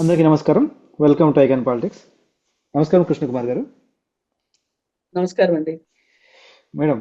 అందరికీ నమస్కారం. Welcome to icon politics నమస్కారం కృష్ణకుమార్ గారు. నమస్కారం అండి. మేడం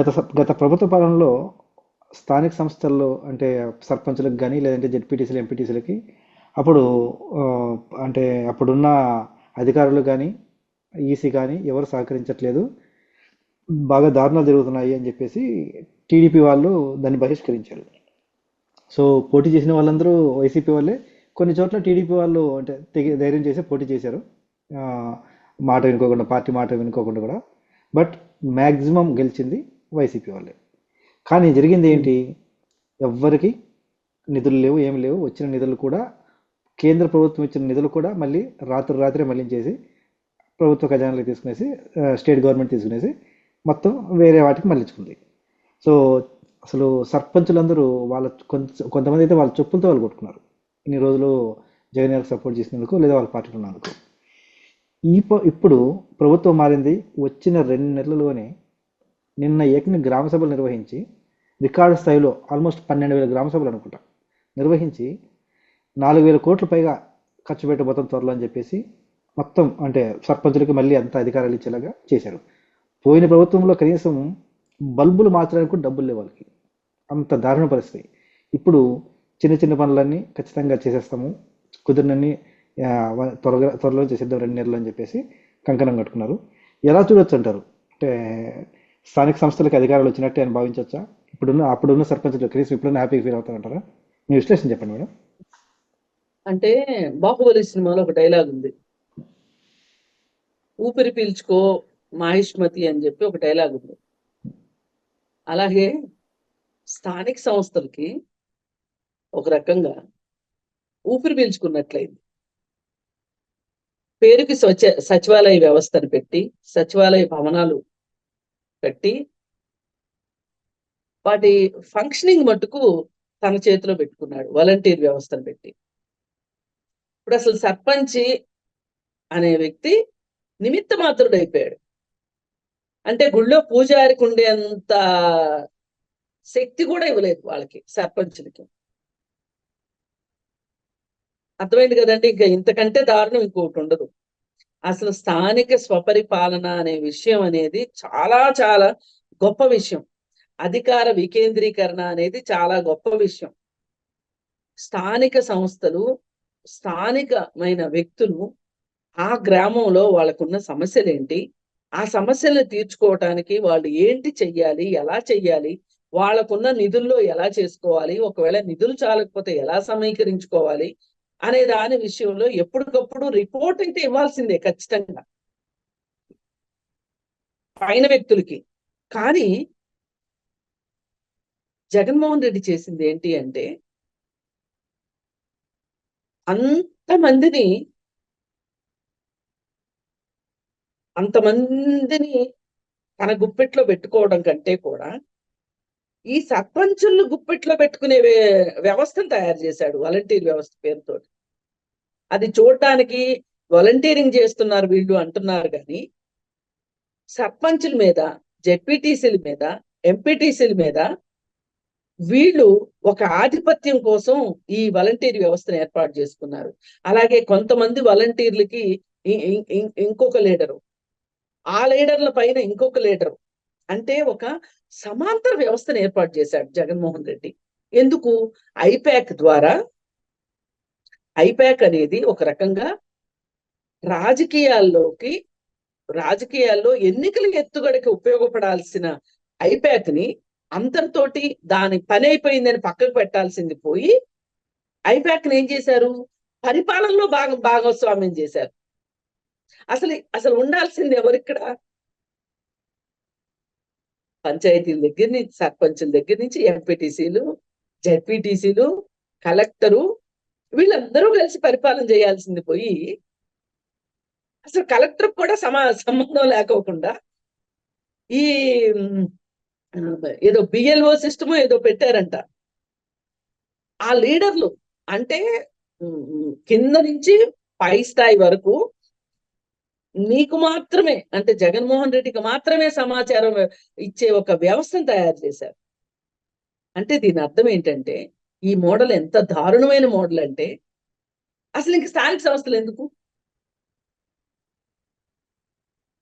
గత గత ప్రభుత్వ పాలనలో స్థానిక సంస్థల్లో అంటే సర్పంచులకు కానీ లేదంటే జెడ్పీటీసీలు ఎంపీటీసీలకి అప్పుడు అంటే అప్పుడున్న అధికారులు కానీ ఈసీ కానీ ఎవరు సహకరించట్లేదు. బాగా దారుణాలు జరుగుతున్నాయి అని చెప్పేసి టీడీపీ వాళ్ళు దాన్ని బహిష్కరించారు. సో పోటీ చేసిన వాళ్ళందరూ వైసీపీ వాళ్ళే. కొన్ని చోట్ల టీడీపీ వాళ్ళు అంటే ధైర్యం చేసి పోటీ చేశారు. మాట వినుకోకుండా పార్టీ మాట వినుకోకుండా కూడా. బట్ మ్యాక్సిమం గెలిచింది వైసీపీ వాళ్ళే. కానీ జరిగింది ఏంటి? ఎవ్వరికి నిధులు లేవు ఏమి లేవు. వచ్చిన నిధులు కూడా కేంద్ర ప్రభుత్వం ఇచ్చిన నిధులు కూడా మళ్ళీ రాత్రి రాత్రే మళ్ళించేసి ప్రభుత్వ ఖజానాలకు తీసుకునేసి స్టేట్ గవర్నమెంట్ తీసుకునేసి మొత్తం వేరే వాటికి మళ్ళించుకుంది. సో అసలు సర్పంచులందరూ వాళ్ళ కొంత కొంతమంది అయితే వాళ్ళ చెప్పులతో వాళ్ళు కొట్టుకున్నారు. ఇన్ని రోజులు జగన్ గారికి సపోర్ట్ చేసినందుకు లేదా వాళ్ళ పార్టీలో ఉన్నందుకు. ఈ ఇప్పుడు ప్రభుత్వం మారింది. వచ్చిన రెండు నెలల్లోనే నిన్న ఏకంగా గ్రామ సభలు నిర్వహించి రికార్డు స్థాయిలో ఆల్మోస్ట్ పన్నెండు వేల గ్రామ సభలు అనుకుంటా నిర్వహించి నాలుగు వేల కోట్ల పైగా ఖర్చు పెట్టబోతాం త్వరలో అని చెప్పేసి మొత్తం అంటే సర్పంచులకి మళ్ళీ అంత అధికారాలు ఇచ్చేలాగా చేశారు. పోయిన ప్రభుత్వంలో కనీసం బల్బులు మార్చడానికి కూడా డబ్బులు లేవు వాళ్ళకి. అంత దారుణ పరిస్థితి. ఇప్పుడు చిన్న చిన్న పనులన్నీ ఖచ్చితంగా చేసేస్తాము. కుదిరినన్ని త్వరగా త్వరలో చేసేద్దాం రెండు నెలలు అని చెప్పేసి కంకణం కట్టుకున్నారు. ఎలా చూడొచ్చు అంటారు? అంటే స్థానిక సంస్థలకు అధికారాలు వచ్చినట్టే అని భావించవచ్చా ఇప్పుడున్న అప్పుడున్న సర్పంచులు కనీసం ఇప్పుడున్న హ్యాపీగా ఫీల్ అవుతారంటారా? మీ విశ్లేషణ చెప్పండి మేడం. అంటే బాహుబలి సినిమాలో ఒక డైలాగ్ ఉంది. ఊపిరి పీల్చుకో మాహిష్మతి అని చెప్పి ఒక డైలాగ్ ఉంది. అలాగే స్థానిక సంస్థలకి ఒక రకంగా ఊపిరి పీల్చుకున్నట్లయింది. పేరుకి స్వచ్ఛ సచివాలయ వ్యవస్థను పెట్టి సచివాలయ భవనాలు కట్టి వాటి ఫంక్షనింగ్ మట్టుకు తన చేతిలో పెట్టుకున్నాడు వాలంటీర్ వ్యవస్థను పెట్టి. ఇప్పుడు అసలు సర్పంచి అనే వ్యక్తి నిమిత్త మాత్రుడు అయిపోయాడు అంటే గుళ్ళో పూజారికి ఉండేంత శక్తి కూడా ఇవ్వలేదు వాళ్ళకి సర్పంచులకి. అర్థమైంది కదండి? ఇంకా ఇంతకంటే దారుణం ఇంకొకటి ఉండదు. అసలు స్థానిక స్వపరిపాలన అనే విషయం అనేది చాలా చాలా గొప్ప విషయం. అధికార వికేంద్రీకరణ అనేది చాలా గొప్ప విషయం. స్థానిక సంస్థలు స్థానికమైన వ్యక్తులు ఆ గ్రామంలో వాళ్ళకున్న సమస్యలు ఏంటి ఆ సమస్యలను తీర్చుకోవటానికి వాళ్ళు ఏంటి చెయ్యాలి ఎలా చెయ్యాలి వాళ్ళకున్న నిధుల్లో ఎలా చేసుకోవాలి ఒకవేళ నిధులు చాలకపోతే ఎలా సమీకరించుకోవాలి అనే దాని విషయంలో ఎప్పటికప్పుడు రిపోర్ట్ అయితే ఇవ్వాల్సిందే ఖచ్చితంగా. పైన వ్యక్తులకి. కానీ జగన్మోహన్ రెడ్డి చేసింది ఏంటి అంటే అంతమందిని అంతమందిని తన గుప్పెట్లో పెట్టుకోవడం కంటే కూడా ఈ సర్పంచులను గుప్పెట్లో పెట్టుకునే వ్యవస్థను తయారు చేశాడు వాలంటీర్ వ్యవస్థ పేరుతో అది చూడటానికి వాలంటీరింగ్ చేస్తున్నారు వీళ్ళు అంటున్నారు కానీ సర్పంచుల మీద జెడ్పీటీసీల మీద ఎంపీటీసీల మీద వీళ్ళు ఒక ఆధిపత్యం కోసం ఈ వాలంటీర్ వ్యవస్థను ఏర్పాటు చేసుకున్నారు. అలాగే కొంతమంది వాలంటీర్లకి ఇంకొక లీడరు ఆ లీడర్ల పైన ఇంకొక లీడరు. అంటే ఒక సమాంతర వ్యవస్థను ఏర్పాటు చేశాడు జగన్మోహన్ రెడ్డి. ఎందుకు? ఐపాక్ ద్వారా. ఐపాక్ అనేది ఒక రకంగా రాజకీయాల్లోకి రాజకీయాల్లో ఎన్నికల ఎత్తుగడకి ఉపయోగపడాల్సిన ఐపాక్ని అందరితోటి దాని పని అయిపోయిందని పక్కకు పెట్టాల్సింది పోయి ఐపాక్ని ఏం చేశారు? పరిపాలనలో భాగం భాగస్వామ్యం చేశారు. అసలు అసలు ఉండాల్సింది ఎవరిక్కడ పంచాయతీల దగ్గర నుంచి సర్పంచుల దగ్గర నుంచి ఎంపీటీసీలు జడ్పీటీసీలు కలెక్టరు వీళ్ళందరూ కలిసి పరిపాలన చేయాల్సింది పోయి అసలు కలెక్టర్ కూడా సమా సంబంధం లేకోకుండా ఈ ఏదో బిఎల్ఓ సిస్టమ్ ఏదో పెట్టారంట. ఆ లీడర్లు అంటే కింద నుంచి పై స్థాయి వరకు నీకు మాత్రమే అంటే జగన్మోహన్ రెడ్డికి మాత్రమే సమాచారం ఇచ్చే ఒక వ్యవస్థను తయారు చేశారు. అంటే దీని అర్థం ఏంటంటే ఈ మోడల్ ఎంత దారుణమైన మోడల్ అంటే అసలు ఇంక స్థానిక సంస్థలు ఎందుకు?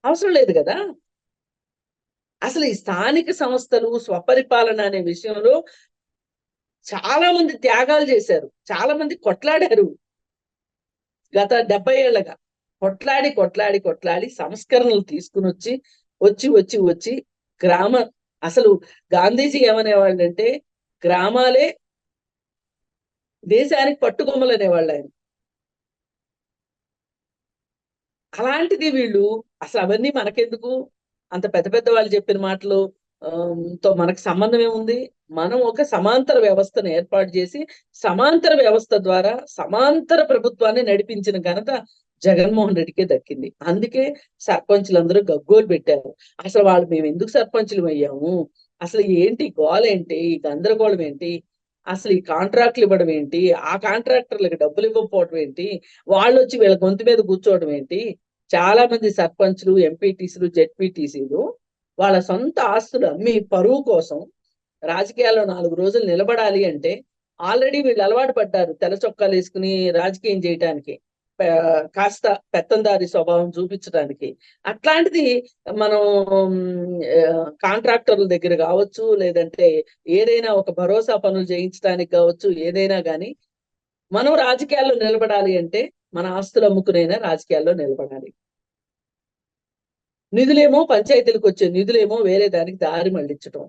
అవసరం లేదు కదా? అసలు ఈ స్థానిక సంస్థలు స్వపరిపాలన అనే విషయంలో చాలా మంది త్యాగాలు చేశారు చాలా మంది కొట్లాడారు. గత డెబ్బై ఏళ్ళగా. కొట్లాడి కొట్లాడి కొట్లాడి సంస్కరణలు తీసుకుని వచ్చి వచ్చి వచ్చి వచ్చి గ్రామ అసలు గాంధీజీ ఏమనేవాళ్ళు అంటే గ్రామాలే దేశానికి పట్టుకొమ్మలు అనేవాళ్ళు ఆయన. అలాంటిది వీళ్ళు అసలు అవన్నీ మనకెందుకు? అంత పెద్ద పెద్ద వాళ్ళు చెప్పిన మాటలు తో మనకు సంబంధం ఏముంది? మనం ఒక సమాంతర వ్యవస్థను ఏర్పాటు చేసి సమాంతర వ్యవస్థ ద్వారా సమాంతర ప్రభుత్వాన్ని నడిపించిన ఘనత జగన్మోహన్ రెడ్డికే దక్కింది. అందుకే సర్పంచులందరూ గగ్గోలు పెట్టారు. అసలు వాళ్ళు మేము ఎందుకు సర్పంచులు అయ్యాము? అసలు ఏంటి గోల ఏంటి? ఈ గందరగోళం ఏంటి? అసలు ఈ కాంట్రాక్ట్లు ఇవ్వడం ఏంటి? ఆ కాంట్రాక్టర్లకు డబ్బులు ఇవ్వకపోవడం ఏంటి? వాళ్ళు వచ్చి వీళ్ళ గొంతు మీద కూర్చోవడం ఏంటి? చాలా మంది సర్పంచ్లు ఎంపీటీసీలు జెడ్పీటీసీలు వాళ్ళ సొంత ఆస్తులు అమ్మి పరువు కోసం రాజకీయాల్లో నాలుగు రోజులు నిలబడాలి అంటే ఆల్రెడీ వీళ్ళు అలవాటు పడ్డారు తెల్ల చొక్కాలు వేసుకుని రాజకీయం చేయటానికి. కాస్త పెత్తందారి స్వభావం చూపించడానికి. అట్లాంటిది మనం కాంట్రాక్టర్ల దగ్గర కావచ్చు లేదంటే ఏదైనా ఒక భరోసా పనులు చేయించడానికి కావచ్చు ఏదైనా కానీ మనం రాజకీయాల్లో నిలబడాలి అంటే మన ఆస్తులు అమ్ముకునైనా రాజకీయాల్లో నిలబడాలి. నిధులేమో పంచాయతీలకు వచ్చే నిధులేమో వేరే దానికి దారి మళ్ళించటం.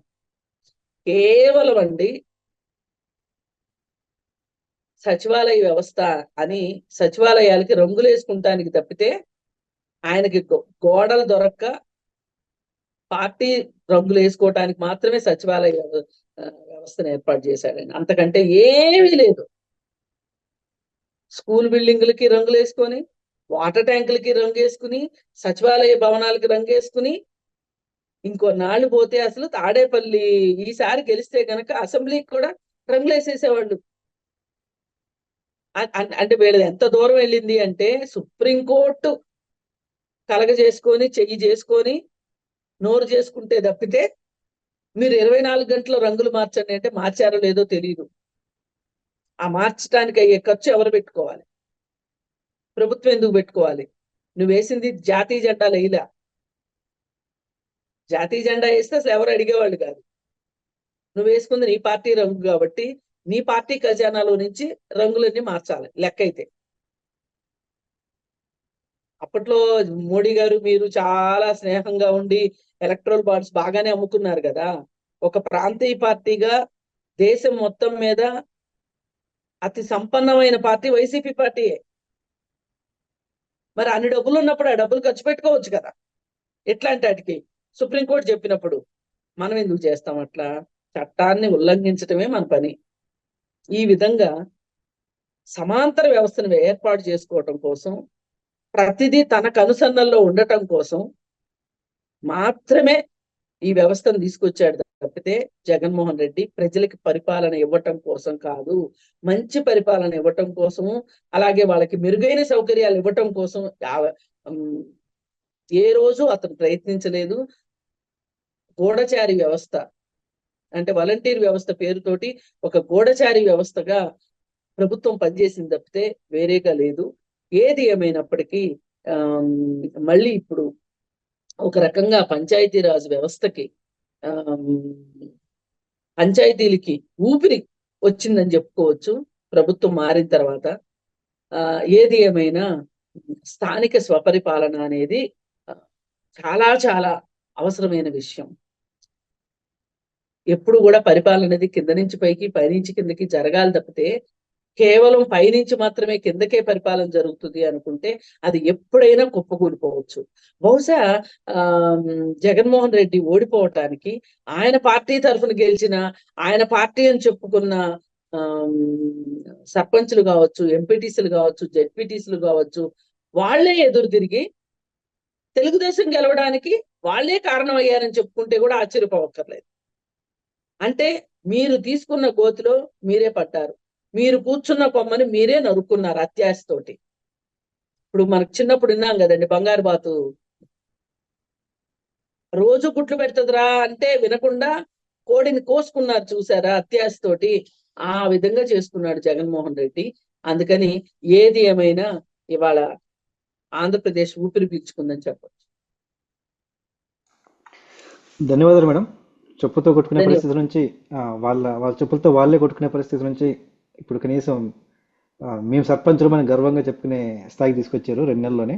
కేవలం అండి సచివాలయ వ్యవస్థ అని సచివాలయాలకి రంగులు వేసుకుంటానికి తప్పితే ఆయనకి గో- గోడలు దొరక్క పార్టీ రంగులు వేసుకోవటానికి మాత్రమే సచివాలయ వ్యవస్థను ఏర్పాటు చేశాడండి అంతకంటే ఏమీ లేదు. స్కూల్ బిల్డింగులకి రంగులు వేసుకొని వాటర్ ట్యాంకులకి రంగు వేసుకుని సచివాలయ భవనాలకి రంగు వేసుకుని ఇంకో నాళ్ళు పోతే అసలు తాడేపల్లి ఈసారి గెలిస్తే గనక అసెంబ్లీకి కూడా రంగులు వేసేసేవాళ్ళు. అంటే వీళ్ళది ఎంత దూరం వెళ్ళింది అంటే సుప్రీంకోర్టు కలగ చేసుకొని చెయ్యి చేసుకొని నోరు చేసుకుంటే తప్పితే మీరు ఇరవై నాలుగు గంటల రంగులు మార్చండి అంటే మార్చారో లేదో తెలియదు ఆ మార్చడానికి అయ్యే ఖర్చు ఎవరు పెట్టుకోవాలి? ప్రభుత్వం ఎందుకు పెట్టుకోవాలి? నువ్వు వేసింది జాతీయ జెండా లేలా జాతీయ జెండా వేస్తే అసలు ఎవరు అడిగేవాళ్ళు కాదు. నువ్వు వేసుకుంది నీ పార్టీ రంగు కాబట్టి నీ పార్టీ ఖజానాలో నుంచి రంగులన్నీ మార్చాలి లెక్క అయితే అప్పట్లో మోడీ గారు మీరు చాలా స్నేహంగా ఉండి ఎలక్ట్రల్ బాండ్స్ బాగానే అమ్ముకున్నారు కదా. ఒక ప్రాంతీయ పార్టీగా దేశం మొత్తం మీద అతి సంపన్నమైన పార్టీ వైసీపీ పార్టీయే మరి అన్ని డబ్బులు ఉన్నప్పుడు ఆ డబ్బులు ఖర్చు పెట్టుకోవచ్చు కదా. ఎట్లాంటి వాటికి? సుప్రీంకోర్టు చెప్పినప్పుడు మనం ఎందుకు చేస్తాం అట్లా? చట్టాన్ని ఉల్లంఘించటమే మన పని. ఈ విధంగా సమాంతర వ్యవస్థను ఏర్పాటు చేసుకోవటం కోసం ప్రతిదీ తనకు అనుసరణలో ఉండటం కోసం మాత్రమే ఈ వ్యవస్థను తీసుకొచ్చాడు తప్పితే జగన్మోహన్ రెడ్డి ప్రజలకి పరిపాలన ఇవ్వటం కోసం కాదు. మంచి పరిపాలన ఇవ్వటం కోసము అలాగే వాళ్ళకి మెరుగైన సౌకర్యాలు ఇవ్వటం కోసం ఏ రోజు అతను ప్రయత్నించలేదు. గూఢచారి వ్యవస్థ అంటే వాలంటీర్ వ్యవస్థ పేరుతోటి ఒక గూఢచారి వ్యవస్థగా ప్రభుత్వం పనిచేసింది తప్పితే వేరేగా లేదు. ఏది ఏమైనప్పటికీ మళ్ళీ ఇప్పుడు ఒక రకంగా పంచాయతీరాజ్ వ్యవస్థకి పంచాయతీలకి ఊపిరి వచ్చిందని చెప్పుకోవచ్చు ప్రభుత్వం మారిన తర్వాత. ఆ ఏది ఏమైనా స్థానిక స్వపరిపాలన అనేది చాలా చాలా అవసరమైన విషయం. ఎప్పుడు కూడా పరిపాలన అనేది కింద నుంచి పైకి పైనుంచి కిందకి జరగాలి తప్పితే కేవలం పైనుంచి మాత్రమే కిందకే పరిపాలన జరుగుతుంది అనుకుంటే అది ఎప్పుడైనా కుప్పకూలిపోవచ్చు. బహుశా ఆ జగన్మోహన్ రెడ్డి ఓడిపోవటానికి ఆయన పార్టీ తరఫున గెలిచిన ఆయన పార్టీ అని చెప్పుకున్న ఆ సర్పంచులు కావచ్చు ఎంపీటీసీలు కావచ్చు జెడ్పీటీసీలు కావచ్చు వాళ్ళే ఎదురు తిరిగి తెలుగుదేశం గెలవడానికి వాళ్ళే కారణం అయ్యారని చెప్పుకుంటే కూడా ఆశ్చర్యపోవక్కర్లేదు. అంటే మీరు తీసుకున్న గోతిలో మీరే పడ్డారు మీరు కూర్చున్న కొమ్మని మీరే నరుక్కున్నారు అత్యాశతోటి ఇప్పుడు మనకు చిన్నప్పుడు విన్నాం కదండి బంగారు బాతు. రోజు గుట్లు పెడుతుందిరా అంటే వినకుండా కోడిని కోసుకున్నారు చూసారా అత్యాశతోటి ఆ విధంగా చేసుకున్నాడు జగన్మోహన్ రెడ్డి. అందుకని ఏది ఏమైనా ఇవాళ ఆంధ్రప్రదేశ్ ఊపిరి పీల్చుకుందని చెప్పొచ్చు. ధన్యవాదాలు మేడం. చెప్పుతో కొట్టుకునే. పరిస్థితి నుంచి వాళ్ళ వాళ్ళ చెప్పులతో వాళ్ళే కొట్టుకునే పరిస్థితి నుంచి ఇప్పుడు కనీసం మేము సర్పంచులమని గర్వంగా చెప్పుకునే స్థాయికి తీసుకొచ్చారు రెండు నెలల్లోనే.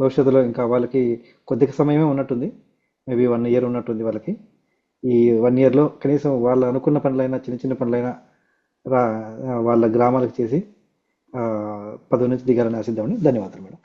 భవిష్యత్తులో ఇంకా వాళ్ళకి కొద్దిగా సమయమే ఉన్నట్టుంది. మేబీ వన్ ఇయర్ ఉన్నట్టుంది వాళ్ళకి. ఈ వన్ ఇయర్లో కనీసం వాళ్ళు అనుకున్న పనులైనా చిన్న చిన్న పనులైనా రా వాళ్ళ గ్రామాలకు చేసి పదవి నుంచి దిగాలని ఆశిద్దామని ధన్యవాదాలు మేడం.